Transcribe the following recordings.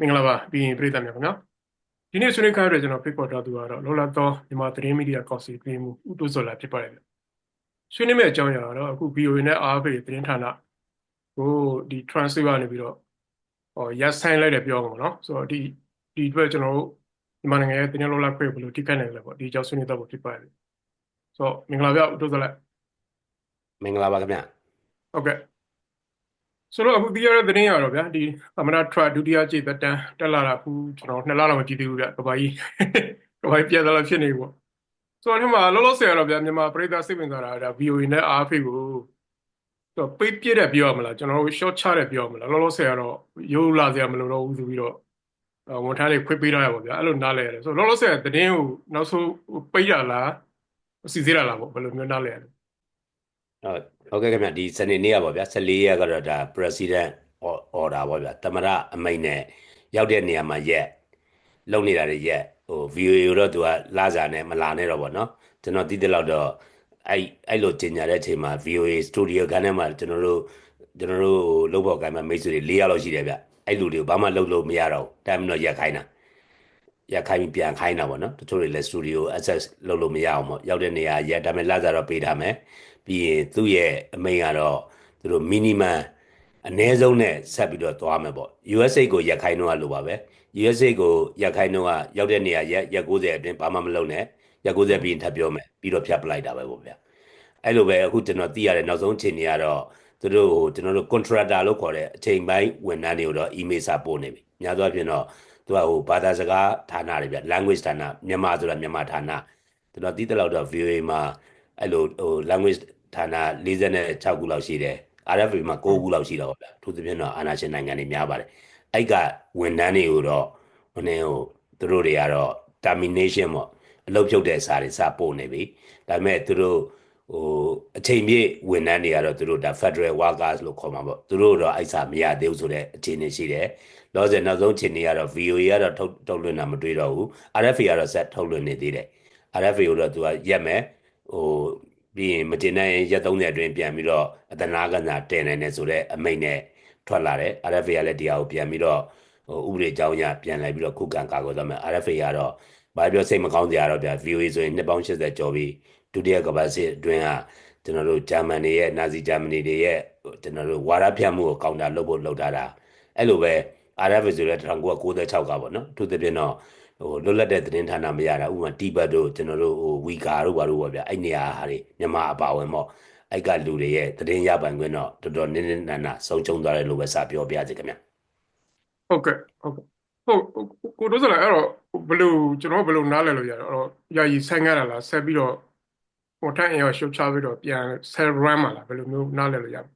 မင်္ဂလာပါပြီးရင်ပြည်သက်များခင်ဗျာဒီနေ့ဆွေးနွေးခါရတဲ့ကျွန်တော်ဖိတ်ခေါ်ထားသူကတော့လောလာတော့မြန်မာသတင်းမီဒီယာကော်စီပြည်မှုဥတုဇော်လာဖြစ်ပါတယ်ဗျဆွေးနွေးမယ့်အကြောင်းအရာကတော့အခု VOA နဲ့ RFA သတင်းဌာနကိုဒီ translate ကနေပြီးတော့ဟောရက်ဆိုင်လိုက်တယ်ပြောမှာနော်ဆိုတော့ဒီဒီအတွက်ကျွန်တော်တို့မြန်မာနိုင်ငံရဲ့သတင်းလောလာခွင့်ဘယ်လိုထိခိုက်နိုင်လဲပေါ့ဒီအကြောင်းဆွေးနွေးတော့ဖြစ်ပါတယ်ဆိုတော့မင်္ဂလာဗျဥတုဇော်လာမင်္ဂလာပါခင်ဗျဟုတ်ကဲ့ ဆိုတော့အခုသိရတဲ့သတင်းရတော့ဗျာဒီအမနာထရဒုတိယကြိတ်သက်တမ်းတက်လာတာအခုကျွန်တော်နှစ်လလောက်မကြည့်သေးဘူးဗျကဘာကြီးကဘာကြီးပြန်လာဖြစ်နေပြီပေါ့ဆိုတော့ဒီမှာလောလောဆယ်ကတော့ဗျာမြန်မာပြည်သားစိတ်ဝင်စားတာဒါ VOA နဲ့ RFA ကိုတော့ပိတ်ပြည့်တယ်ပြောရမလားကျွန်တော်တို့ short ချတယ်ပြောရမလားလောလောဆယ်ကတော့ရိုးလာစရာမလိုတော့ဘူးဆိုပြီးတော့ဝန်ထမ်းတွေခွင့်ပေးထားရပါဗျာအဲ့လိုနားလဲရတယ်ဆိုတော့လောလောဆယ်သတင်းကိုနောက်ဆုံးပိတ်ရလားစီစေးရလားပေါ့ဘယ်လိုမျိုးနားလဲရလဲ ဟုတ်ဟုတ်ကဲ့ခင်ဗျဒီစနေနေ့ကပေါ့ဗျာ14ရက်ကတော့ဒါ president order ပေါ့ဗျာတမရအမိန့်နဲ့ရောက်တဲ့နေရာမှာရက်လုံနေတာတွေရက်ဟို VOA တော့သူကလာစာနဲ့မလာနဲ့တော့ပေါ့နော်ကျွန်တော်သိတဲ့လောက်တော့အဲ့အဲ့လိုကြီးညာတဲ့အချိန်မှာ VOA studio ခန်းထဲမှာကျွန်တော်တို့ကျွန်တော်တို့လုပ်ဖို့ကိုင်မှာမိတ်ဆွေတွေ၄ယောက်လောက်ရှိတယ်ဗျအဲ့လူတွေကိုဘာမှလုပ်လို့မရတော့ဘူးတိုင်မတော့ရက်ခိုင်းတာ ရက်ခိုင်းပြီးပြန်ခိုင်းတာပေါ့နော်တချို့တွေလည်း studio access လုပ်လို့မရအောင်ပေါ့ရောက်တဲ့နေရာရက်ဒါပေမဲ့လာစာတော့ပေးထားမယ်ပြီးရင်သူ့ရဲ့အမိန့်ကတော့သူတို့ minimum အနည်းဆုံးနဲ့ဆက်ပြီးတော့သွားမယ်ပေါ့ USA ကိုရက်ခိုင်းတော့လို့ပါပဲ USA ကိုရက်ခိုင်းတော့ရောက်တဲ့နေရာရက်ရက်90အတွင်းဘာမှမလုပ်နဲ့ရက်90ပြီးရင်ထပ်ပြောမယ်ပြီးတော့ဖြတ်ပလိုက်တာပဲပေါ့ဗျာအဲ့လိုပဲအခုကျွန်တော်သိရတဲ့နောက်ဆုံးအချိန်ကြီးကတော့သူတို့ဟိုကျွန်တော်တို့ contractor လို့ခေါ်တဲ့အချိန်ပိုင်းဝန်ထမ်းတွေကိုတော့ email စာပို့နေပြီများသောအားဖြင့်တော့ သူကဟိုဘာသာစကားဌာနတွေဗျ language ဌာနမြန်မာဆိုတာမြန်မာဌာနကျွန်တော်သိတဲ့လောက်တော့ VOA မှာအဲ့လိုဟို language ဌာန46ခုလောက်ရှိတယ် RFA မှာ9ခုလောက်ရှိတော့ဗျာသူသဖြင့်တော့အာနာရှင်နိုင်ငံတွေများပါတယ်အဲ့ကဝန်ထမ်းတွေကိုတော့ဟိုနေဟိုသူတို့တွေကတော့ termination ပေါ့အလုပ်ဖြုတ်တဲ့စာတွေစပို့နေပြီဒါပေမဲ့သူတို့ ဟိုအချိန်ပြည့်ဝန်ထမ်းတွေကတော့သူတို့ဒါ Federal Workers လို့ခေါ်မှာပေါ့သူတို့တော့အဲ့စာမရသေးဘူးဆိုတဲ့အခြေအနေရှိတယ်လောဆယ်နောက်ဆုံးအခြေအနေကတော့ VOA ကတော့ထုတ်ထုတ်လွှင့်တာမတွေ့တော့ဘူး RFA ကတော့ဆက်ထုတ်လွှင့်နေသေးတယ် RFA ကိုတော့သူကရက်မယ်ဟိုပြီးရင်မတင်နိုင်ရင်ရက်30အတွင်းပြန်ပြီးတော့အတနာကနာတင်နိုင်တယ်ဆိုတော့အမိန့်နဲ့ထွက်လာတယ် RFA ကလည်းတရားကိုပြန်ပြီးတော့ဟိုဥပဒေကြောင်းအရပြန်လာပြီးတော့ခုခံကာကွယ်သွားမယ် RFA ကတော့ဘာပြောစိတ်မကောင်းစရာတော့ဗျာ VOA ဆိုရင်နှစ်ပေါင်း80ကျော်ပြီး ဒုတိယကမ္ဘာစစ်အတွင်းကကျွန်တော်တို့ဂျာမန်တွေရဲ့နာဇီဂျာမနီတွေရဲ့ကျွန်တော်တို့ဝါရဖြတ်မှုကိုကောင်တာလုပ်ဖို့လုပ်ထားတာအဲ့လိုပဲ RFA ဆိုတဲ့1996ကပေါ့နော်သူသဖြင့်တော့ဟိုလွတ်လပ်တဲ့သတင်းဌာနမရတာဥပမာတီဘတ်တို့ကျွန်တော်တို့ဟိုဝီဂါတို့ဘာလို့ပေါ့ဗျအဲ့နေရာဟာတွေမြန်မာအပါဝင်ပေါ့အဲ့ကလူတွေရဲ့သတင်းရပိုင်ခွင့်တော့တော်တော်နည်းနည်းနာနာဆုံးချုံသွားတယ်လို့ပဲစပြောပြစေခင်ဗျဟုတ်ကဲ့ဟုတ်ကဲ့ဟုတ်ကိုတို့ဆိုလည်းအဲ့တော့ဘယ်လိုကျွန်တော်ဘယ်လိုနားလည်လို့ရတော့အဲ့တော့ယာယီဆိုင်ရတာလားဆက်ပြီးတော့ ဟိုထိုင်ရောရှုပ်ချပြီးတော့ပြန် cell run မှာလားဘယ်လိုမျိုးနားလည်လို့ရမလဲ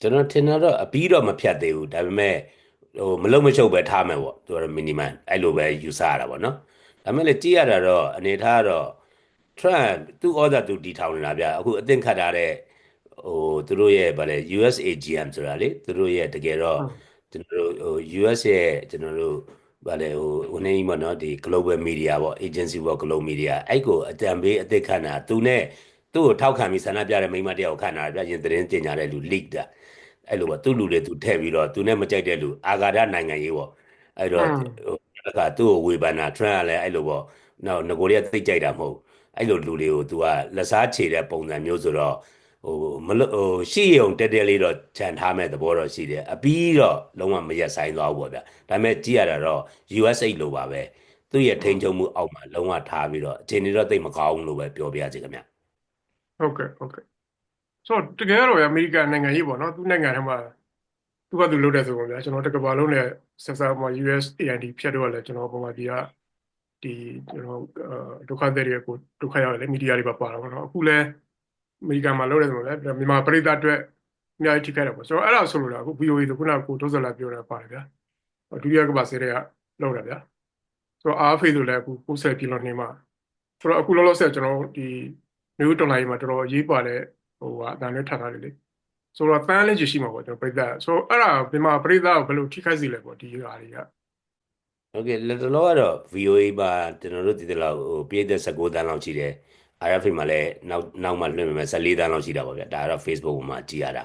ကျွန်တော်ထင်တာတော့အပြီးတော့မဖြတ်သေးဘူးဒါပေမဲ့ဟိုမလုံမချုပ်ပဲထားမယ်ပေါ့သူကတော့ minimum အဲ့လိုပဲယူဆရတာပေါ့နော်ဒါပေမဲ့လည်းကြည့်ရတာတော့အနေထားကတော့ Trump သူ့ဩဇာသူတီထောင်နေတာဗျအခုအသင်ခတ်ထားတဲ့ဟိုသူတို့ရဲ့ဗာလေ USAGM ဆိုတာလေသူတို့ရဲ့တကယ်တော့ကျွန်တော်တို့ဟို US ရဲ့ကျွန်တော်တို့ ဗာလေဟိုဟိုနေကြီးပေါ့နော်ဒီ global media ပေါ့ agency ပေါ့ global media အဲ့ကိုအတံပေးအသစ်ခတ်တာသူနဲ့သူ့ကိုထောက်ခံပြီးဆန္ဒပြတဲ့မိန်းမတယောက်ခန့်တာဗျရင်သတင်းကျင်ညာတဲ့လူ leak တာအဲ့လိုပေါ့သူ့လူတွေသူထည့်ပြီးတော့သူနဲ့မကြိုက်တဲ့လူအာဂါဒနိုင်ငံရေးပေါ့အဲ့တော့ဟိုကသူ့ကိုဝေဖန်တာ Trump ကလည်းအဲ့လိုပေါ့နော်ငကိုရီးယားသိကြိုက်တာမဟုတ်အဲ့လိုလူတွေကို तू ကလက်စားခြေတဲ့ပုံစံမျိုးဆိုတော့ ဟိုမလို့ဟိုရှိရုံတက်တက်လေးတော့ခြံထားမဲ့သဘောတော့ရှိတယ်အပြီးတော့လုံးဝမရက်ဆိုင်သွားဘူးပေါ့ဗျာဒါပေမဲ့ကြည့်ရတာတော့ USA လိုပါပဲသူ့ရဲ့ထိန်းချုပ်မှုအောက်မှာလုံးဝထားပြီးတော့အခြေအနေတော့သိပ်မကောင်းဘူးလို့ပဲပြောပြရစီခင်ဗျဟုတ်ကဲ့ဟုတ်ကဲ့ဆိုတော့တကယ်တော့အမေရိကန်နိုင်ငံကြီးပေါ့နော်သူ့နိုင်ငံထဲမှာသူကသူလုပ်တဲ့ဆိုပေါ့ဗျာကျွန်တော်တကဘာလုံးနဲ့ဆက်ဆက်မှာ USAID ဖြတ်တော့လည်းကျွန်တော်ပုံမှန်ဒီကဒီကျွန်တော်ဒုက္ခသည်တွေကိုဒုက္ခရောက်လေမီဒီယာတွေပါပါတာပေါ့နော်အခုလည်းအ မေရိကန်မှာလုပ်တယ်ဆိုတော့လည်းမြန်မာပြည်သားအတွက်အများကြီးထိခိုက်တယ်ပေါ့ဆိုတော့အဲ့ဒါဆိုလို့လားအခု VOA ဆိုခုနကကိုဒုစလာပြောတာပါတယ်ဗျာဒုတိယကမ္ဘာစစ်တွေကလုပ်တာဗျာဆိုတော့ RFA ဆိုလည်းအခု60ပြည်လောက်နေမှာဆိုတော့အခုလောလောဆယ်ကျွန်တော်ဒီမျိုးတော်လိုင်းမှာတော်တော်ရေးပါတဲ့ဟိုကအတန်လေးထပ်ထားတယ်လေဆိုတော့တန်းလေးရှိမှာပေါ့ကျွန်တော်ပြိဿဆိုတော့အဲ့ဒါမြန်မာပြိဿကိုဘယ်လိုထိခိုက်စေလဲပေါ့ဒီဟာတွေက โอเคလက်တော်ကတော့ VOA မှာကျွန်တော်တို့ဒီတလောက်ဟိုပြည်သက်19တန်းလောက်ရှိတယ် RFA မှာလည်းနောက်နောက်မှလွှင့်မယ်14တန်းလောက်ရှိတာပေါ့ဗျာဒါကတော့ Facebook ပေါ်မှာကြည့်ရတာ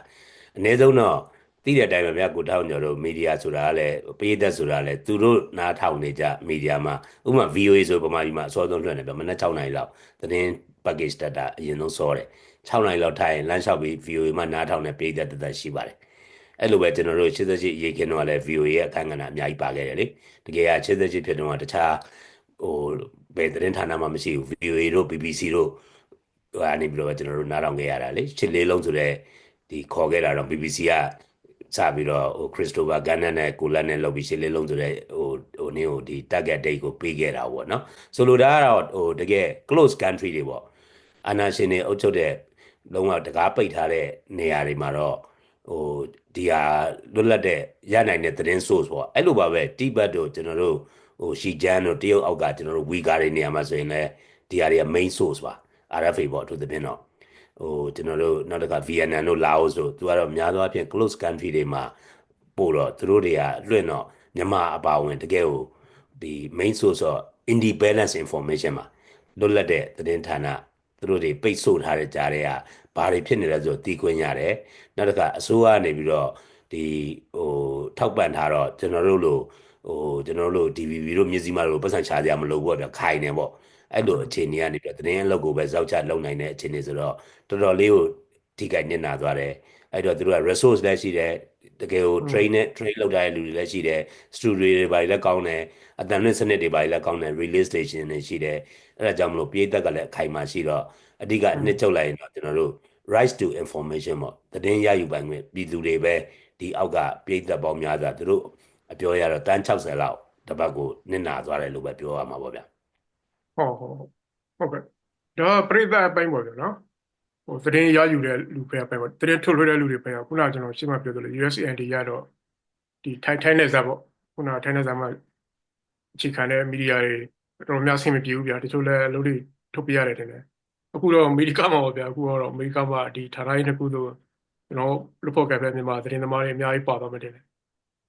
အနည်းဆုံးတော့သိတဲ့အတိုင်းပဲဗျာကိုထောက်ညော်တို့မီဒီယာဆိုတာကလည်းပေးသက်ဆိုတာကလည်းသူတို့နားထောင်နေကြမီဒီယာမှာဥပမာ VOA ဆိုပမာဒီမှာအစောဆုံးလွှင့်နေဗျာမနက်6နာရီလောက်သတင်း package တက်တာအရင်ဆုံးစောတယ်6နာရီလောက်ထိုင်လမ်းလျှောက်ပြီး VOA မှာနားထောင်နေပေးသက်တက်တက်ရှိပါတယ်အဲ့လိုပဲကျွန်တော်တို့88ရေခင်းတော့လည်း VOA ရဲ့အခန်းကဏ္ဍအများကြီးပါခဲ့တယ်လေတကယ်က88ဖြစ်တော့တခြားဟို ဘယ်သတင်းဌာနမှမရှိဘူး VOA တို့ BBC တို့ဟိုအနေပြီးတော့ကျွန်တော်တို့နားထောင်ခဲ့ရတာလေချစ်လေးလုံးဆိုတဲ့ဒီခေါ်ခဲ့တာတော့ BBC ကစပြီးတော့ဟိုခရစ်စတိုဖာဂန်နန်နဲ့ကိုလန်နဲ့လုပ်ပြီးရှစ်လေးလုံးဆိုတဲ့ဟိုဟိုနင်းဟိုဒီ target date ကိုပေးခဲ့တာပေါ့နော်ဆိုလိုတာကတော့ဟိုတကယ် close country တွေပေါ့အာနာရှင်တွေအုပ်ချုပ်တဲ့လုံးဝတကားပိတ်ထားတဲ့နေရာတွေမှာတော့ဟိုဒီဟာလွတ်လပ်တဲ့ရနိုင်တဲ့သတင်း source ပေါ့အဲ့လိုပါပဲတိဘတ်တို့ကျွန်တော်တို့ ဟိုရှီဂျန်တို့တရုတ်အောက်ကကျွန်တော်တို့ဝီဂါတွေနေရာမှာဆိုရင်လည်းဒီဟာတွေက main source ပါ RFA ပေါ့အထူးသဖြင့်တော့ဟိုကျွန်တော်တို့နောက်တစ်ခါ Vietnam တို့ Laos တို့သူကတော့များသောအားဖြင့် close country တွေမှာပို့တော့သူတို့တွေကလွှင့်တော့မြန်မာအပါဝင်တကယ်ကိုဒီ main source တော့ independence information မှာလွတ်လပ်တဲ့သတင်းဌာနသူတို့တွေပိတ်ဆို့ထားတဲ့ကြားတွေကဘာတွေဖြစ်နေလဲဆိုတော့တီးခွင့်ရတယ်နောက်တစ်ခါအစိုးရကနေပြီးတော့ဒီဟိုထောက်ပံ့ထားတော့ကျွန်တော်တို့လို ဟိုကျွန်တော်တို့လို DVB တို့မြစည်းမတို့ပတ်စံချကြရမလို့ပေါ့ဗျခိုင်နေပေါ့အဲ့လိုအခြေအနေကနေပြီးတော့သတင်းအလုပ်ကိုပဲဇောက်ချလုပ်နိုင်တဲ့အခြေအနေဆိုတော့တော်တော်လေးကိုထိခိုက်နစ်နာသွားတယ်အဲ့တော့သူတို့က resource လည်းရှိတယ်တကယ်ကို train နဲ့ train လုပ်ထားတဲ့လူတွေလည်းရှိတယ် studio တွေဘာတွေလည်းကောင်းတယ်အတန်နဲ့စနစ်တွေဘာတွေလည်းကောင်းတယ် release station တွေရှိတယ်အဲ့ဒါကြောင့်မလို့ပြည်သက်ကလည်းအခိုင်အမာရှိတော့အဓိကနှစ်ချုပ်လိုက်ရင်တော့ကျွန်တော်တို့ rights to information ပေါ့သတင်းရယူပိုင်ခွင့်ပြည်သူတွေပဲဒီအောက်ကပြည်သက်ပေါင်းများစွာသူတို့ အပြောရတော့တန်း60လောက်တပတ်ကိုနစ်နာသွားတယ်လို့ပဲပြောရမှာပေါ့ဗျာဟုတ်ဟုတ်ဟုတ်ကဲ့ဒါပြိဿအပိုင်းပေါ့ဗျာနော်ဟိုသတင်းရယူတဲ့လူပဲအပိုင်းပေါ့သတင်းထုတ်လွှင့်တဲ့လူတွေပဲခုနကကျွန်တော်ရှင်းမပြောသလို USAID ရတော့ဒီထိုင်ထိုင်နေစားပေါ့ခုနကထိုင်နေစားမှာအခြေခံတဲ့မီဒီယာတွေတော်တော်များဆင်မပြေဘူးဗျာတချို့လည်းအလုပ်တွေထုတ်ပြရတယ်တင်တယ်အခုတော့အမေရိကမှာပေါ့ဗျာအခုတော့အမေရိကမှာဒီဌာနကြီးတစ်ခုဆိုကျွန်တော်လူဖို့ကပဲမြန်မာသတင်းသမားတွေအများကြီးပါသွားမှတင်တယ်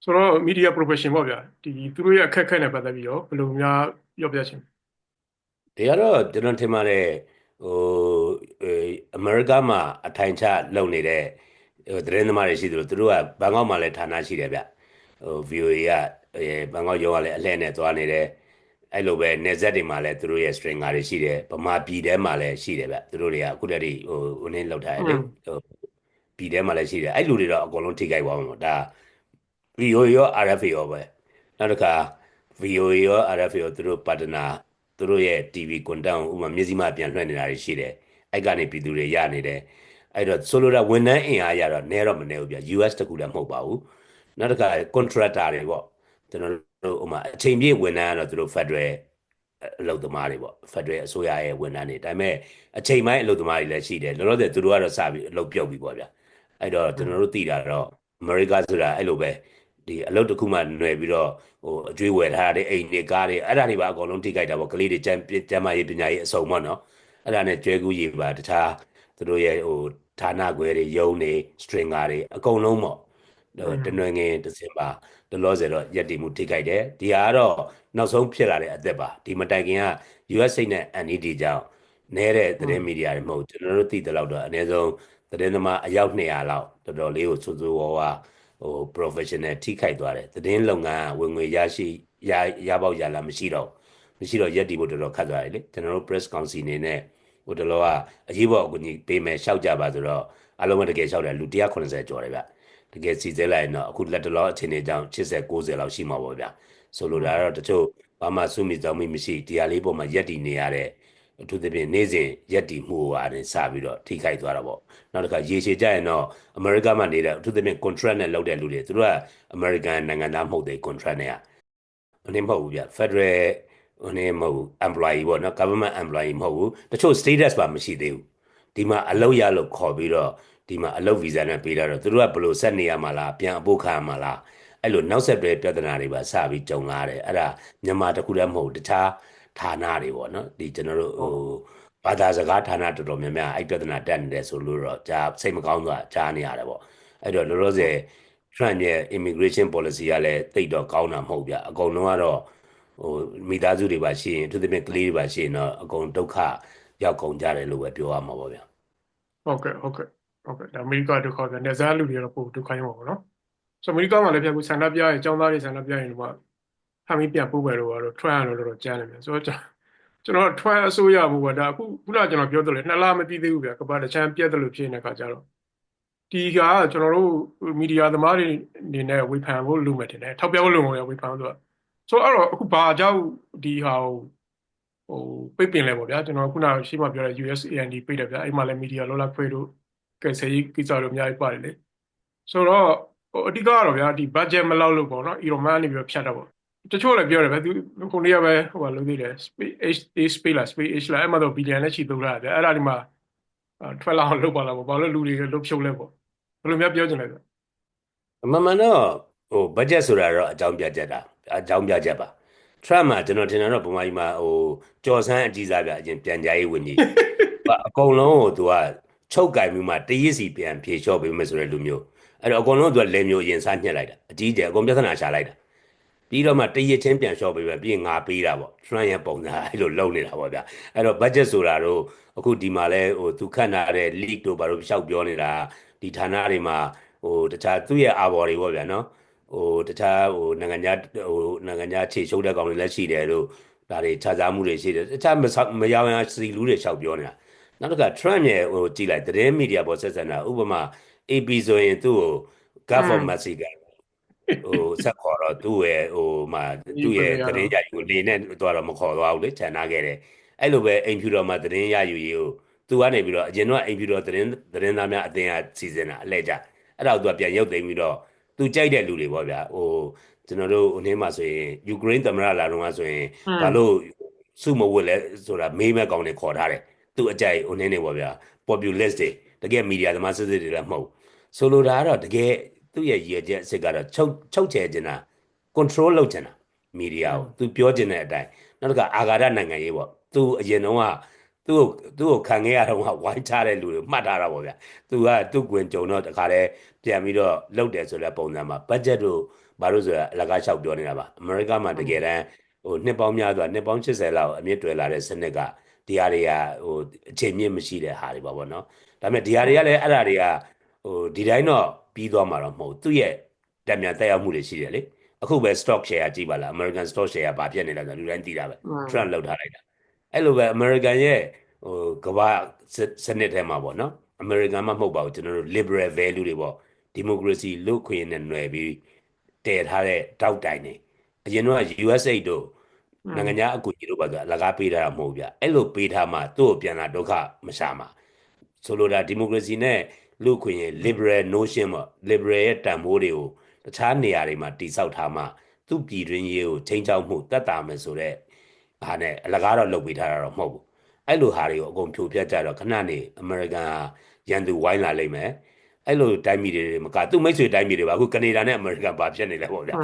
ဆိုတော့ media profession ပေါ့ဗျာဒီသူတို့ရဲ့အခက်အခဲနဲ့ပတ်သက်ပြီးတော့ဘယ်လိုများပြောပြချင်ဒီကတော့ကျွန်တော်ထင်ပါတယ်ဟိုအဲအမေရိကမှာအထိုင်ချလုပ်နေတဲ့ဟိုသတင်းသမားတွေရှိသလိုသူတို့ကဘန်ကောက်မှာလည်းဌာနရှိတယ်ဗျဟို VOA ကအဲဘန်ကောက်ရုံးကလည်းအလှည့်နဲ့သွားနေတယ်အဲ့လိုပဲနေဆက်တွေမှာလည်းသူတို့ရဲ့ stringer တွေရှိတယ်ဗမာပြည်ထဲမှာလည်းရှိတယ်ဗျသူတို့တွေကအခုတည်းဟိုဟိုနင်းလောက်ထားတယ်လေဟိုပြည်ထဲမှာလည်းရှိတယ်အဲ့လူတွေတော့အကုန်လုံးထိခိုက်သွားမှာပေါ့ဒါ VOA ရော RFA ရောပဲနောက်တစ်ခါ VOA ရော RFA ရောသူတို့ partner သူတို့ရဲ့ TV content ကိုဥပမာမျက်စိမှပြန်လွှင့်နေတာတွေရှိတယ်အဲ့ကနေပြည်သူတွေရနေတယ်အဲ့တော့ဆိုလိုတာဝန်ထမ်းအင်အားရတော့နဲတော့မနဲဘူးဗျ US တကူလည်းမဟုတ်ပါဘူးနောက်တစ်ခါ contractor တွေပေါ့ကျွန်တော်တို့ဥပမာအချိန်ပြည့်ဝန်ထမ်းကတော့သူတို့ Federal အလုပ်သမားတွေပေါ့ Federal အစိုးရရဲ့ဝန်ထမ်းတွေဒါပေမဲ့အချိန်ပိုင်းအလုပ်သမားတွေလည်းရှိတယ်လောလောဆယ်သူတို့ကတော့စပြီးအလုပ်ပြုတ်ပြီပေါ့ဗျအဲ့တော့ကျွန်တော်တို့သိတာတော့ America ဆိုတာအဲ့လိုပဲ ဒီအလုပ်တစ်ခုမှຫນွယ်ပြီးတော့ဟိုအကျွေးဝယ်ထားတဲ့အိမ်တွေကားတွေအဲ့ဒါတွေပါအကုန်လုံးထိခိုက်တာပေါ့ကလေးတွေကျန်းကျန်းမာရေးပညာရေးအစုံပေါ့နော်အဲ့ဒါနဲ့ကျွဲကူးရေးပါတခြားသူတို့ရဲ့ဟိုဌာနခွဲတွေယုံတွေ stringer တွေအကုန်လုံးပေါ့တနွယ်ငင်တစင်ပါတလောဆယ်တော့ရက်တီမှုထိခိုက်တယ်ဒီဟာကတော့နောက်ဆုံးဖြစ်လာတဲ့အသက်ပါဒီမတိုင်ခင်က US စိတ်နဲ့ NED ကြောင့်နဲတဲ့သတင်းမီဒီယာတွေမဟုတ်ကျွန်တော်တို့သိတဲ့လောက်တော့အနည်းဆုံးသတင်းသမားအယောက်200လောက်တော်တော်လေးကိုစိုးစိုးဝါးဝါ ဟို professional ထိခိုက်သွားတယ်သတင်းလုပ်ငန်းဝင်ငွေရရှိရရပေါက်ရလာမရှိတော့မရှိတော့ရက်တီဖို့တော်တော်ခက်သွားတယ်လေကျွန်တော်တို့ press council နေနဲ့ဟိုတလောကအရေးပေါ်အကူအညီပေးမယ်ရှောက်ကြပါဆိုတော့အလုံးမတကယ်ရှောက်တယ်လူ190ကျော်တယ်ဗျတကယ်စီစစ်လိုက်ရင်တော့အခုလက်တလောအခြေအနေကြောင့်80 90လောက်ရှိမှာပေါ့ဗျဆိုလိုတာကတော့တချို့ဘာမှစုမိသောမိမရှိဒီဟာလေးပေါ်မှာရက်တီနေရတဲ့ အထူးသဖြင့်နေ့စဉ်ရက်တီမှုဟာနေစပြီးတော့ထိခိုက်သွားတာပေါ့နောက်တစ်ခါရေရှည်ကြရင်တော့အမေရိကမှာနေတဲ့အထူးသဖြင့် contract နဲ့လုပ်တဲ့လူတွေသူတို့ကအမေရိကန်နိုင်ငံသားမဟုတ်တဲ့ contract နဲ့ကဟိုနေမဟုတ်ဘူးဗျ federal ဟိုနေမဟုတ်ဘူး employee ပေါ့နော် government employee မဟုတ်ဘူးတချို့ status ပါမရှိသေးဘူးဒီမှာအလုပ်ရလို့ခေါ်ပြီးတော့ဒီမှာအလုပ် visa နဲ့ပေးတာတော့သူတို့ကဘယ်လိုဆက်နေရမှာလားပြန်အဖို့ခံရမှာလားအဲ့လိုနောက်ဆက်တွဲပြဿနာတွေပါစပြီးကြုံလာတယ်အဲ့ဒါမြန်မာတခုတည်းမဟုတ်တခြား ဌာနတွေပေါ့နော်ဒီကျွန်တော်တို့ဟိုဘာသာစကားဌာနတော်တော်များများအဲ့ပြဿနာတက်နေတယ်ဆိုလို့တော့ကြာစိတ်မကောင်းသွားကြားနေရတယ်ပေါ့အဲ့တော့လောလောဆယ် Trump ရဲ့ immigration policy ကလည်းတိတ်တော့ကောင်းတာမဟုတ်ဗျအကုန်လုံးကတော့ဟိုမိသားစုတွေပါရှိရင်သူသဖြင့်ကလေးတွေပါရှိရင်တော့အကုန်ဒုက္ခရောက်ကုန်ကြတယ်လို့ပဲပြောရမှာပေါ့ဗျဟုတ်ကဲ့ဟုတ်ကဲ့ဟုတ်ကဲ့ဒါအမေရိကဒုက္ခကနေစားလူတွေတော့ပို့ဒုက္ခရောက်ပါဘောနော်ဆိုအမေရိကမှာလည်းပြအခုဆန္ဒပြရင်ចောင်းသားတွေဆန္ဒပြရင်ဒီမှာ ဖမ်းပြီးပြန်ပို့မယ်လို့ကတော့ Trump ကတော့တော်တော်ကြမ်းတယ်ဗျဆိုတော့ကျွန်ကျွန်တော် Trump အစိုးရဘူးကဒါအခုခုနကကျွန်တော်ပြောသလိုနှစ်လမပြည့်သေးဘူးဗျကမ္ဘာတချမ်းပြတ်တယ်လို့ဖြစ်နေတဲ့ခါကျတော့ဒီကကျွန်တော်တို့မီဒီယာသမားတွေအနေနဲ့ဝေဖန်ဖို့လိုမယ်ထင်တယ်ထောက်ပြဖို့လိုမယ်ဝေဖန်ဖို့ဆိုတော့ဆိုတော့အဲ့တော့အခုဘာအကြောင်းဒီဟာကိုဟိုပိတ်ပင်လဲပေါ့ဗျာကျွန်တော်ခုနရှင်းမပြောတဲ့ USAID ပိတ်တယ်ဗျာအဲ့မှာလည်းမီဒီယာလောလာခွေတို့ကယ်ဆယ်ရေးကိစ္စတို့အများကြီးပါတယ်လေဆိုတော့ဟိုအဓိကကတော့ဗျာဒီ budget မလောက်လို့ပေါ့နော် Elon Musk နေပြီးတော့ဖြတ်တာပေါ့ တချို့လည်းပြောတယ်ဗျာသူခုနေ့ကပဲဟိုဘာလုပ်သေးတယ် space H space လား space H လားအဲ့မှာတော့ billion နဲ့ချီသုံးလာတယ်ဗျာအဲ့ဒါဒီမှာထွက်လာအောင်လုပ်ပါလားပေါ့ဘာလို့လူတွေလုတ်ဖြုတ်လဲပေါ့ဘယ်လိုများပြောချင်လဲဗျာအမှန်မှန်တော့ဟိုဘတ်ဂျက်ဆိုတာတော့အကြောင်းပြချက်တာအကြောင်းပြချက်ပါ Trump မှာကျွန်တော်ထင်တယ်တော့ဗမာပြည်မှာဟိုကြော်စမ်းအကြီးစားပြအရင်ပြန်ကြားရေးဝန်ကြီးအကုန်လုံးကိုသူကချုပ်ကင်ပြီးမှတရစ်စီပြန်ဖြေလျှော့ပေးမယ်ဆိုတဲ့လူမျိုးအဲ့တော့အကုန်လုံးသူကလေမျိုးရင်စားညှက်လိုက်တာအကြီးကျယ်အကုန်ပြဿနာရှာလိုက်တာ ပြီးတော့မှတရစ်ချင်းပြန်လျှော့ပေးပဲပြီးရင်ငါပေးတာပေါ့ Trump ရဲ့ပုံစံအဲ့လိုလုပ်နေတာပေါ့ဗျာအဲ့တော့ budget ဆိုတာတော့အခုဒီမှာလဲဟိုသူခန့်ထားတဲ့ leak တို့ဘာလို့ရှောက်ပြောနေတာဒီဌာနတွေမှာဟိုတခြားသူ့ရဲ့အာဘော်တွေပေါ့ဗျာနော်ဟိုတခြားဟိုနိုင်ငံခြားဟိုနိုင်ငံခြားခြေရှုပ်တဲ့ကောင်တွေလည်းရှိတယ်လို့ဒါတွေခြားစားမှုတွေရှိတယ်တခြားမဆောက်မရောင်ရစီလူတွေရှောက်ပြောနေတာနောက်တစ်ခါ Trump ရဲ့ဟိုကြည့်လိုက်သတင်းမီဒီယာပေါ်ဆက်ဆံတာဥပမာ AP ဆိုရင်သူ့ကို Gulf of Mexico ဟိုဆက်ခေါ်တော့သူ့ရဲ့ဟိုမှာသူ့ရဲ့သတင်းရယူလေနဲ့တော့တော့မခေါ်သွားဘူးလေခြံထားခဲ့တယ်အဲ့လိုပဲအိမ်ဖြူတော်မှာသတင်းရယူရေးကိုသူကနေပြီးတော့အရင်တော့အိမ်ဖြူတော်သတင်းသတင်းသားများအသင်းကစီစဉ်တာအလဲကြအဲ့ဒါကိုသူကပြန်ရုပ်သိမ်းပြီးတော့သူကြိုက်တဲ့လူတွေပေါ့ဗျာဟိုကျွန်တော်တို့ဟိုနေ့မှာဆိုရင်ယူကရိန်းသမ္မတလာတော့ကဆိုရင်ဘာလို့စုမဝတ်လဲဆိုတာမေးမဲ့ကောင်တွေခေါ်ထားတယ်သူအကြိုက်ဟိုနေ့နေပေါ့ဗျာ populist တွေတကယ်မီဒီယာသမားစစ်စစ်တွေလည်းမဟုတ်ဆိုလိုတာကတော့တကယ် သူ့ရဲ့ရည်ရွယ်ချက်အစ်စ်ကတော့ချုပ်ချုပ်ချယ်ခြင်းတာ control လုပ်ချင်တာမီဒီယာကိုသူပြောချင်တဲ့အတိုင်းနောက်တစ်ခါအာဃာတနိုင်ငံရေးပေါ့သူအရင်တုန်းကသူ့ကိုသူ့ကိုခံခဲ့ရတော့ဝိုင်းချတဲ့လူတွေမှတ်ထားတာပေါ့ဗျာသူကသူ့ကွင်ကြုံတော့တခါတည်းပြန်ပြီးတော့လှုပ်တယ်ဆိုတဲ့ပုံစံမှာ budget တို့ဘာလို့ဆိုတာအလကားလျှောက်ပြောနေတာပါအမေရိကမှာတကယ်တမ်းဟိုနှစ်ပေါင်းများစွာနှစ်ပေါင်း80လောက်အမြင့်တွယ်လာတဲ့စနစ်ကဒီဟာတွေကဟိုအခြေမြင့်မရှိတဲ့ဟာတွေပါပေါ့နော်ဒါပေမဲ့ဒီဟာတွေကလည်းအဲ့ဒါတွေက ဟိုဒီတိုင်းတော့ပြီးသွားမှာတော့မဟုတ်သူ့ရဲ့တံမြန်တက်ရောက်မှုတွေရှိတယ်လေအခုပဲ stock share ကြည့်ပါလား American stock share ဘာဖြစ်နေလဲဆိုတော့လူတိုင်းသိတာပဲ Trump လောက်ထားလိုက်တာအဲ့လိုပဲ American ရဲ့ဟိုကမ္ဘာစနစ်ထဲမှာပေါ့နော် American မှမဟုတ်ပါဘူးကျွန်တော်တို့ liberal value တွေပေါ့ democracy လူ့ခွင့်နဲ့ຫນွယ်ပြီးတည်ထားတဲ့တောက်တိုင်နေအရင်တော့ USA တို့နိုင်ငံခြားအကူအညီတို့ပါဆိုအလကားပေးထားတာမဟုတ်ဗျအဲ့လိုပေးထားမှသူ့ကိုပြန်လာဒုက္ခမရှာမှာဆိုလိုတာ democracy နဲ့ လူ့ခွင့်ရဲ့ liberal notion ပေါ့ liberal ရဲ့တန်ဖိုးတွေကိုတခြားနေရာတွေမှာတိဆောက်ထားမှသူ့ပြည်တွင်းရေးကိုချိန်ချောက်မှုတက်တာမယ်ဆိုတော့ဟာနဲ့အလကားတော့လုပ်ပေးထားတာတော့မဟုတ်ဘူးအဲ့လိုဟာတွေကိုအကုန်ဖြိုဖျက်ကြတော့ခဏနေအမေရိကန်ဟာရန်သူဝိုင်းလာလိမ့်မယ်အဲ့လိုတိုင်းပြည်တွေမကသူ့မိတ်ဆွေတိုင်းပြည်တွေပါအခုကနေဒါနဲ့အမေရိကန်ပါဖြစ်နေလဲပေါ့ဗျာ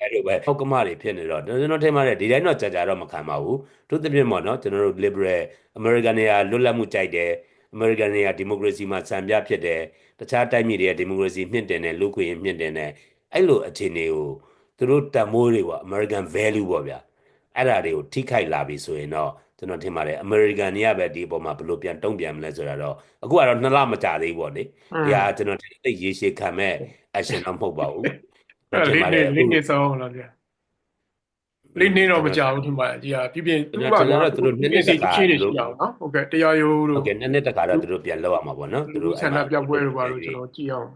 အဲ့လိုပဲဟောက်ကမတွေဖြစ်နေတော့ကျွန်တော်ထင်ပါတယ်ဒီတိုင်းတော့ကြာကြာတော့မခံပါဘူးသူသဖြင့်ပေါ့နော်ကျွန်တော်တို့ liberal American တွေကလွတ်လပ်မှုကြိုက်တယ် American တွေကဒီမိုကရေစီမှာစံပြဖြစ်တယ်တခြားတိုင်းပြည်တွေကဒီမိုကရေစီမြင့်တင်တယ်လူ့ခွင့်ရေးမြင့်တင်တယ်အဲ့လိုအခြေအနေကိုသူတို့တန်မိုးတွေပေါ့ American value ပေါ့ဗျာအဲ့ဒါတွေကိုထိခိုက်လာပြီဆိုရင်တော့ကျွန်တော်ထင်ပါတယ် American တွေကပဲဒီအပေါ်မှာဘယ်လိုပြန်တုံ့ပြန်မလဲဆိုတာတော့အခုကတော့နှစ်လမကြာသေးဘူးပေါ့လေဒီဟာကျွန်တော်တိတ်ရေရှည်ခံမဲ့ action တော့မဟုတ်ပါဘူးအဲ့လေးနေလေးနေစောင်းလားဗျာ လေးနေတော့မကြဘူးထင်ပါတယ်ဒီဟာပြပြသူကကျွန်တော်တို့သူတို့နည်းနည်းတခါရှိနေရှိအောင်နော်ဟုတ်ကဲ့တရားရုံးတို့ဟုတ်ကဲ့နည်းနည်းတခါတော့သူတို့ပြန်လောက်အောင်ပါဗောနော်သူတို့ဆန္ဒပြပွဲတို့ပါလို့ကျွန်တော်ကြည့်အောင်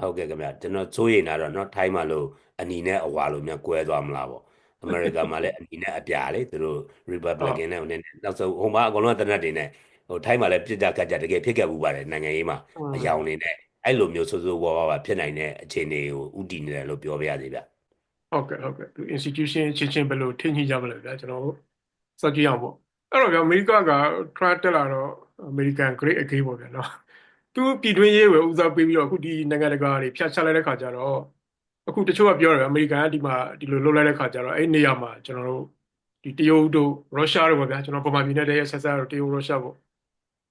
ဟုတ်ကဲ့ခင်ဗျာကျွန်တော်စိုးရိမ်တာတော့နော်ထိုင်းမှာလို့အနီနဲ့အဝါလို့များကွဲသွားမလားဗောအမေရိကန်မှာလည်းအနီနဲ့အပြာလေသူတို့ Republican နဲ့နောက်ဆုံးဟိုမှာအကုန်လုံးကတနတ်တွေနဲ့ဟိုထိုင်းမှာလည်းပြစ်ကြကတ်ကြတကယ်ဖြစ်ခဲ့ဘူးပါတယ်နိုင်ငံရေးမှာအယောင်နေနဲ့အဲ့လိုမျိုးစိုးစိုးဝါးဝါဖြစ်နိုင်တဲ့အခြေအနေကိုဥတည်နေတယ်လို့ပြောပြရသေးဗျာ ဟုတ်ကဲ့ဟုတ်ကဲ့သူ institution ချင်းချင်းဘယ်လိုထင်ကြီးကြမလဲဗျာကျွန်တော်တို့စကြည့်အောင်ပေါ့အဲ့တော့ဗျာအမေရိကက trend တက်လာတော့ American great again ပေါ့ဗျာနော်သူပြည်တွင်းရေးဝယ်ဦးစားပေးပြီးတော့အခုဒီနိုင်ငံတကာတွေဖျက်ချလိုက်တဲ့ခါကျတော့အခုတချို့ကပြောတယ်အမေရိကန်ကဒီမှာဒီလိုလုပ်လိုက်တဲ့ခါကျတော့အဲ့နေရာမှာကျွန်တော်တို့ဒီတရုတ်တို့ရုရှားတို့ပေါ့ဗျာကျွန်တော်ပမာပြည်နဲ့တည်းရဲ့ဆက်ဆက်တို့တရုတ်ရုရှားပေါ့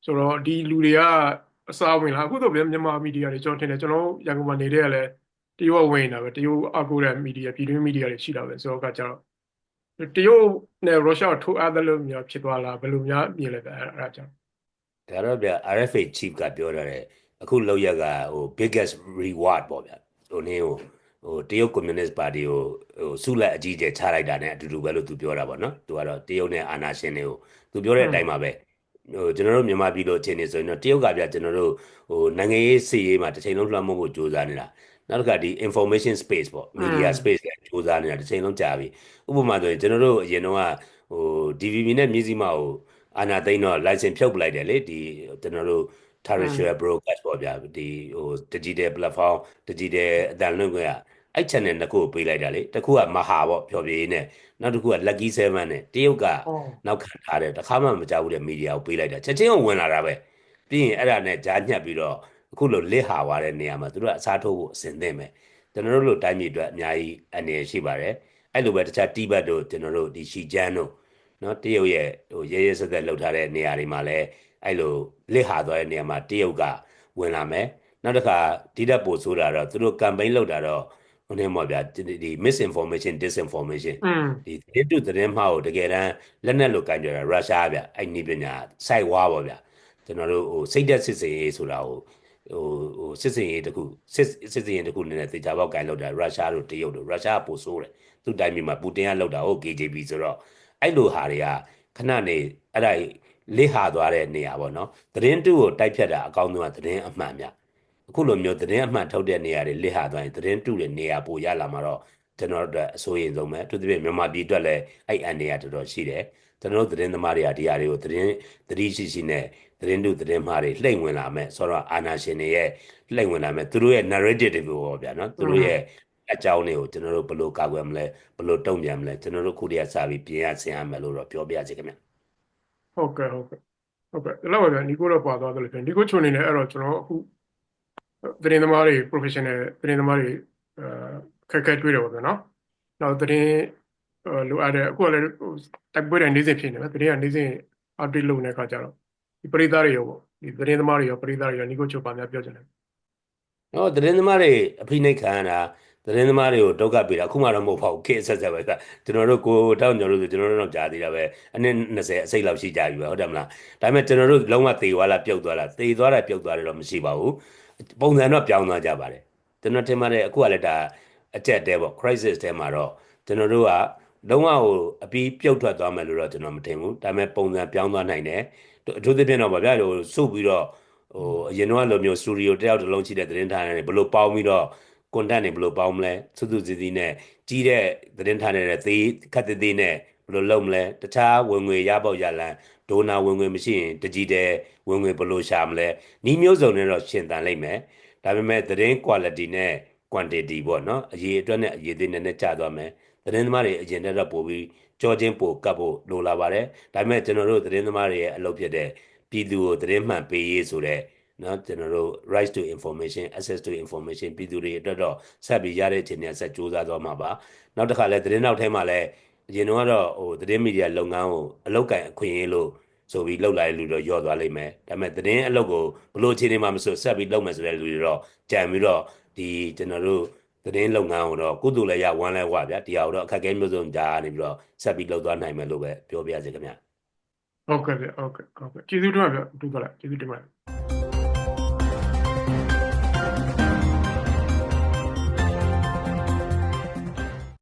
ဆိုတော့ဒီလူတွေကအစားဝင်လာအခုတော့ဗျာမြန်မာမီဒီယာတွေကျွန်တော်ထင်တယ်ကျွန်တော်ရန်ကုန်မှာနေတဲ့ကလည်း တရုတ်ဝင်တာပဲတရုတ်အကူတဲ့မီဒီယာပြည်တွင်းမီဒီယာတွေရှိတာပဲဆိုတော့ကကျတော့တရုတ်နဲ့ရုရှားထိုးအားတယ်လို့မျိုးဖြစ်သွားလားဘယ်လိုများမြင်လဲဗျအဲ့ဒါကြောင့်ဒါတော့ဗျ RFA chief ကပြောထားတယ်အခုလောက်ရက်ကဟို biggest reward ပေါ့ဗျဟိုနည်းဟိုဟိုတရုတ်ကွန်မြူနစ်ပါတီကိုဟိုစုလက်အကြီးအကျယ်ချလိုက်တာ ਨੇ အတူတူပဲလို့သူပြောတာပေါ့နော်သူကတော့တရုတ်နဲ့အာဏာရှင်တွေကိုသူပြောတဲ့အတိုင်းပါပဲဟိုကျွန်တော်တို့မြန်မာပြည်လိုအခြေအနေဆိုရင်တော့တရုတ်ကပြကျွန်တော်တို့ဟိုနိုင်ငံရေးစီရေးမှာတစ်ချိန်လုံးလွှမ်းမိုးဖို့ကြိုးစားနေတာ နောက်တစ်ခါဒီ information space ပေါ့ media space လည်းကြိုးစားနေတာတစ်ချိန်လုံးကြာပြီဥပမာဆိုရင်ကျွန်တော်တို့အရင်တော့ဟို DVB နဲ့မြစည်းမကိုအာဏာသိမ်းတော့ license ဖြုတ်ပလိုက်တယ်လေဒီကျွန်တော်တို့ terrestrial broadcast ပေါ့ဗျာဒီဟို digital platform digital အတန်လွင့်ခွင့်ကအဲ့ channel နှစ်ခုကိုပေးလိုက်တာလေတစ်ခုကမဟာပေါ့ဖြော်ပြရေးနဲ့နောက်တစ်ခုက lucky 7နဲ့တရုတ်က哦，နောက်ခံထားတဲ့တစ်ခါမှမကြောက်ဘူးတဲ့မီဒီယာကိုပေးလိုက်တာချက်ချင်းကိုဝင်လာတာပဲပြီးရင်အဲ့ဒါနဲ့ဂျာညှက်ပြီးတော့ အခုလိုလစ်ဟာသွားတဲ့နေရာမှာသူတို့ကအစားထိုးဖို့အစဉ်သင့်ပဲကျွန်တော်တို့လိုတိုင်းပြည်အတွက်အများကြီးအနေရရှိပါတယ်အဲ့လိုပဲတခြားတိဘက်တို့ကျွန်တော်တို့ဒီရှီကျန်းတို့နော်တရုတ်ရဲ့ဟိုရဲရဲဆက်ဆက်လှုပ်ထားတဲ့နေရာတွေမှာလည်းအဲ့လိုလစ်ဟာသွားတဲ့နေရာမှာတရုတ်ကဝင်လာမယ်နောက်တစ်ခါဒီတက်ပို့ဆိုတာတော့သူတို့ campaign လုပ်တာတော့ဟိုနေမှာဗျာဒီဒီ misinformation disinformation 嗯ဒီသတင်းတုသတင်းမှားကိုတကယ်တမ်းလက်နက်လိုကန်ကြတာရုရှားဗျအဲ့ဒီပညာစိုက်ဝါးပါဗျကျွန်တော်တို့ဟိုစိတ်သက်စစ်စင်ရေးဆိုတာဟို ဟိုဟိုစစ်စင်ရေးတခုစစ်စစ်စင်ရေးတခုနည်းနည်းသေချာပေါက်ကန်လောက်တာရုရှားတို့တရုတ်တို့ရုရှားပို့ဆိုးတယ်သူ့တိုင်းပြည်မှာပူတင်ကလောက်တာဟုတ် KGB ဆိုတော့အဲ့လိုဟာတွေကခဏနေအဲ့ဒါလစ်ဟာသွားတဲ့နေရာပေါ့နော်သတင်းတုကိုတိုက်ဖြတ်တာအကောင်းဆုံးကသတင်းအမှန်ဗျအခုလိုမျိုးသတင်းအမှန်ထုတ်တဲ့နေရာတွေလစ်ဟာသွားရင်သတင်းတုတွေနေရာပိုရလာမှာတော့ကျွန်တော်တို့အတွက်အစိုးရိမ်ဆုံးပဲသူတပည့်မြန်မာပြည်အတွက်လည်းအဲ့အန်နေရတော်တော်ရှိတယ် ကျွန်တော်တို့သတင်းသမားတွေကဒီဟာတွေကိုသတင်းသတိရှိရှိနဲ့သတင်းတို့သတင်းမှားတွေလှိမ့်ဝင်လာမယ်ဆိုတော့အာနာရှင်တွေရဲ့လှိမ့်ဝင်လာမယ်သူတို့ရဲ့ narrative တွေပေါ့ဗျာနော်သူတို့ရဲ့အကြောင်းတွေကိုကျွန်တော်တို့ဘယ်လိုကာကွယ်မလဲဘယ်လိုတုံ့ပြန်မလဲကျွန်တော်တို့ခုတည်းကစပြီးပြင်ရဆင်ရမယ်လို့တော့ပြောပြစီခင်ဗျဟုတ်ကဲ့ဟုတ်ကဲ့ဟုတ်ကဲ့ဒီလောက်ပါဗျာနီကိုတော့ပါသွားတယ်လို့ပြောနီကိုချုံနေတယ်အဲ့တော့ကျွန်တော်အခုသတင်းသမားတွေ professional သတင်းသမားတွေအဲခက်ခက်တွေ့တယ်ပေါ့ဗျာနော်နောက်သတင်း လိုအပ်တဲ့အခုကလည်းတိုက်ပွဲတွေနေစဉ်ဖြစ်နေတယ်သတင်းကနေစဉ် update လုပ်နေတဲ့အခါကျတော့ဒီပရိသတ်တွေရောပေါ့ဒီသတင်းသမားတွေရောပရိသတ်တွေရောနီကိုချုံပါများပြောချင်တယ်ဟောသတင်းသမားတွေအဖိနှိတ်ခံရတာသတင်းသမားတွေကိုဒုက္ခပေးတာအခုမှတော့မဟုတ်ပါဘူးခေတ်ဆက်ဆက်ပဲကကျွန်တော်တို့ကိုတောက်ညော်လို့ဆိုကျွန်တော်တို့တော့ကြားသေးတာပဲအနည်း20အစိတ်လောက်ရှိကြပြီပဲဟုတ်တယ်မလားဒါပေမဲ့ကျွန်တော်တို့လုံးဝသေသွားလားပြုတ်သွားလားသေသွားတာပြုတ်သွားတယ်တော့မရှိပါဘူးပုံစံတော့ပြောင်းသွားကြပါတယ်ကျွန်တော်ထင်ပါတယ်အခုကလည်းဒါအကျက်တဲပေါ့ crisis တဲမှာတော့ကျွန်တော်တို့က လုံးဝဟိုအပြီးပြုတ်ထွက်သွားမယ်လို့တော့ကျွန်တော်မထင်ဘူးဒါပေမဲ့ပုံစံပြောင်းသွားနိုင်တယ်အထူးသဖြင့်တော့ဗဗျာဟိုစုပြီးတော့ဟိုအရင်တော့လိုမျိုးစတူဒီယိုတယောက်တစ်လုံးရှိတဲ့သတင်းဌာနတွေဘယ်လိုပေါင်းပြီးတော့ content တွေဘယ်လိုပေါင်းမလဲစုစုစည်းစည်းနဲ့ကြီးတဲ့သတင်းဌာနတွေသေးခက်သေးသေးနဲ့ဘယ်လိုလုပ်မလဲတခြားဝင်ငွေရပေါက်ရလန်းဒိုနာဝင်ငွေမရှိရင်တကြီးတဲ့ဝင်ငွေဘယ်လိုရှာမလဲဤမျိုးစုံနဲ့တော့ရှင်သန်လိမ့်မယ်ဒါပေမဲ့သတင်း quality နဲ့ quantity ပေါ့နော်အရေးအတွက်နဲ့အရေးသေးနဲ့နဲ့ကျသွားမယ် သတင်းသမားတွေအရင်တက်တော့ပို့ပြီးကြောချင်းပို့ကပ်ဖို့လိုလာပါတယ်ဒါပေမဲ့ကျွန်တော်တို့သတင်းသမားတွေရဲ့အလုပ်ဖြစ်တဲ့ပြည်သူကိုသတင်းမှန်ပေးရေးဆိုတဲ့နော်ကျွန်တော်တို့ right to information access to information ပြည်သူတွေအတွက်တော့ဆက်ပြီးရတဲ့အချိန်နဲ့ဆက်ကြိုးစားသွားမှာပါနောက်တစ်ခါလဲသတင်းနောက်ထဲမှာလဲအရင်တော့ကတော့ဟိုသတင်းမီဒီယာလုပ်ငန်းကိုအလောက်ကင်အခွင့်အရေးလို့ဆိုပြီးလှုပ်လာတဲ့လူတော့ညော့သွားလိမ့်မယ်ဒါပေမဲ့သတင်းအလုပ်ကိုဘလို့အခြေအနေမှာမဆိုဆက်ပြီးလုပ်မယ်ဆိုတဲ့လူတွေတော့ကြံပြီးတော့ဒီကျွန်တော်တို့ သတင်းလုပ်ငန်းကိုတော့ကုသိုလ်လည်းရဝမ်းလည်းဝဗျာဒီဟာကိုတော့အခက်အခဲမျိုးစုံကြားနေပြီးတော့ဆက်ပြီးလုပ်သွားနိုင်မယ်လို့ပဲပြောပြရစီခင်ဗျဟုတ်ကဲ့ဗျဟုတ်ကဲ့ဟုတ်ကဲ့ကျေးဇူးတင်ပါဗျတူကလာကျေးဇူးတင်ပါတယ်